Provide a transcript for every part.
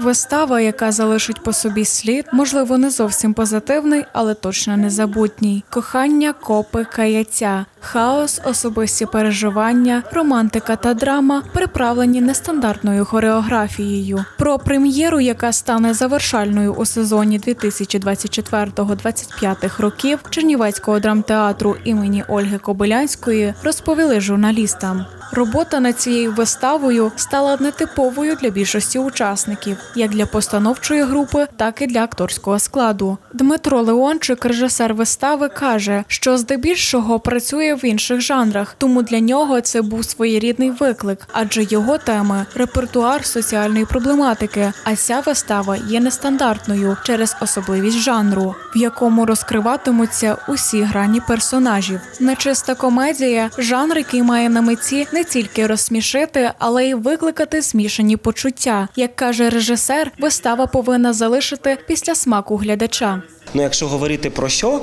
Вистава, яка залишить по собі слід, можливо, не зовсім позитивний, але точно незабутній. Кохання, копи, каяття, хаос, особисті переживання, романтика та драма приправлені нестандартною хореографією. Про прем'єру, яка стане завершальною у сезоні 2024-2025 років Чернівецького драмтеатру імені Ольги Кобилянської, розповіли журналістам. Робота над цією виставою стала нетиповою для більшості учасників, як для постановчої групи, так і для акторського складу. Дмитро Леончик, режисер вистави, каже, що здебільшого працює в інших жанрах, тому для нього це був своєрідний виклик, адже його теми репертуар соціальної проблематики. А ця вистава є нестандартною через особливість жанру, в якому розкриватимуться усі грані персонажів. Нечиста комедія жанр, який має на меті не тільки розсмішити, але й викликати змішані почуття. Як каже режисер, вистава повинна залишити після смаку глядача. Ну, якщо говорити про що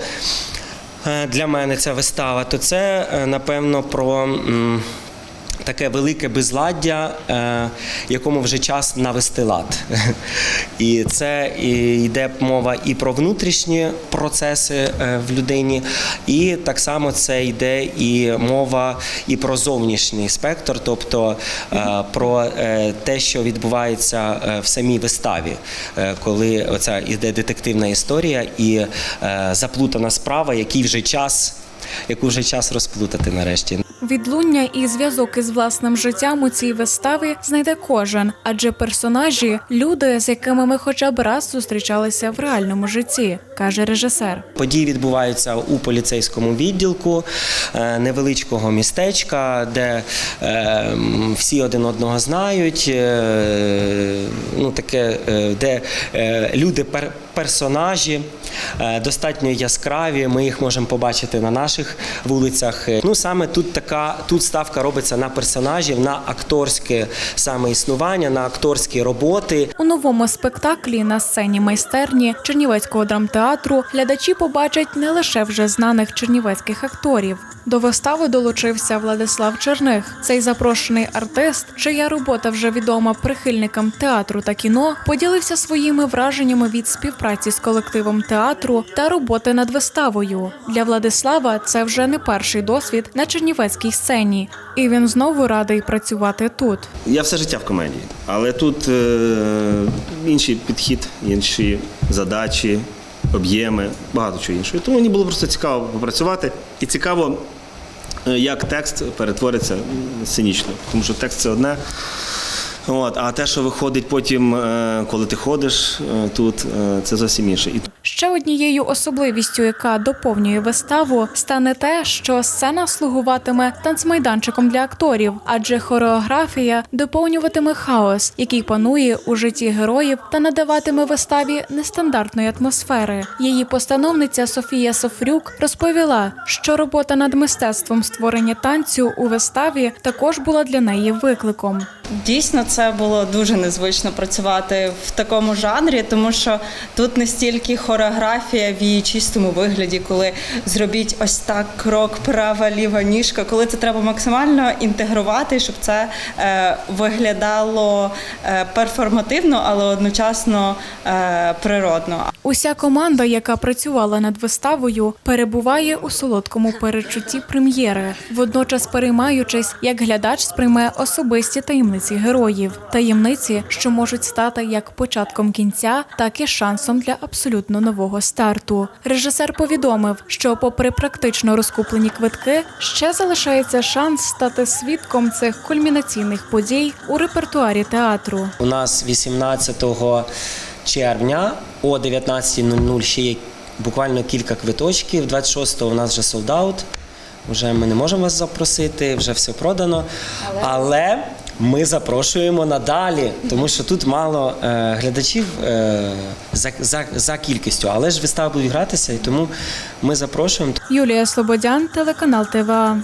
е, для мене ця вистава, то це е, напевно про. Таке велике безладдя, е, якому вже час навести лад. І це йде мова і про внутрішні процеси е, в людині, і так само це йде і мова і про зовнішній спектр, тобто е, про те, що відбувається в самій виставі, коли оця іде детективна історія і заплутана справа, який вже час, яку вже час розплутати нарешті. Відлуння і зв'язок із власним життям у цій виставі знайде кожен, адже персонажі люди, з якими ми хоча б раз зустрічалися в реальному житті, каже режисер. Події відбуваються у поліцейському відділку е, невеличкого містечка, де е, всі один одного знають. е, Ну, таке, де люди пер- персонажі достатньо яскраві. Ми їх можемо побачити на наших вулицях. Е, Ну саме тут така тут ставка робиться на персонажів, на акторське саме існування, на акторські роботи. У новому спектаклі на сцені майстерні Чернівецького драмтеатру глядачі побачать не лише вже знаних чернівецьких акторів. До вистави долучився Владислав Черних. Цей запрошений артист, чия робота вже відома прихильникам театру та кіно, поділився своїми враженнями від співпраці з колективом театру та роботи над виставою. Для Владислава це вже не перший досвід на чернівецькій сцені, і він знову радий працювати тут. Я все життя в комедії, але тут е, інший підхід, інші задачі, об'єми, багато чого іншого. Тому мені було просто цікаво попрацювати і цікаво, е, як текст перетвориться сценічно. Тому що текст це одне. От, а те, що виходить потім, е, коли ти ходиш е, тут, е, це зовсім інше. І Ще однією особливістю, яка доповнює виставу, стане те, що сцена слугуватиме танцмайданчиком для акторів, адже хореографія доповнюватиме хаос, який панує у житті героїв, та надаватиме виставі нестандартної атмосфери. Її постановниця Софія Софрюк розповіла, що робота над мистецтвом створення танцю у виставі також була для неї викликом. Дійсно, це було дуже незвично працювати в такому жанрі, тому що тут не стільки хореографія в її чистому вигляді, коли зробіть ось так крок, права, ліва ніжка, коли це треба максимально інтегрувати, щоб це е, виглядало е, перформативно, але одночасно е, природно. Уся команда, яка працювала над виставою, перебуває у солодкому передчутті прем'єри, водночас переймаючись, як глядач сприйме особисті таємниці героїв, таємниці, що можуть стати як початком кінця, так і шансом для абсолютно нового старту. Режисер повідомив, що, попри практично розкуплені квитки, ще залишається шанс стати свідком цих кульмінаційних подій у репертуарі театру. У нас 18 червня о 19.00 ще є буквально кілька квиточків. 26-го у нас вже солдаут. Вже ми не можемо вас запросити, вже все продано. Але ми запрошуємо надалі, тому що тут мало е, глядачів е, за, за, за кількістю, але ж вистави будуть гратися, і тому ми запрошуємо. Юлія Слободян, телеканал ТВА.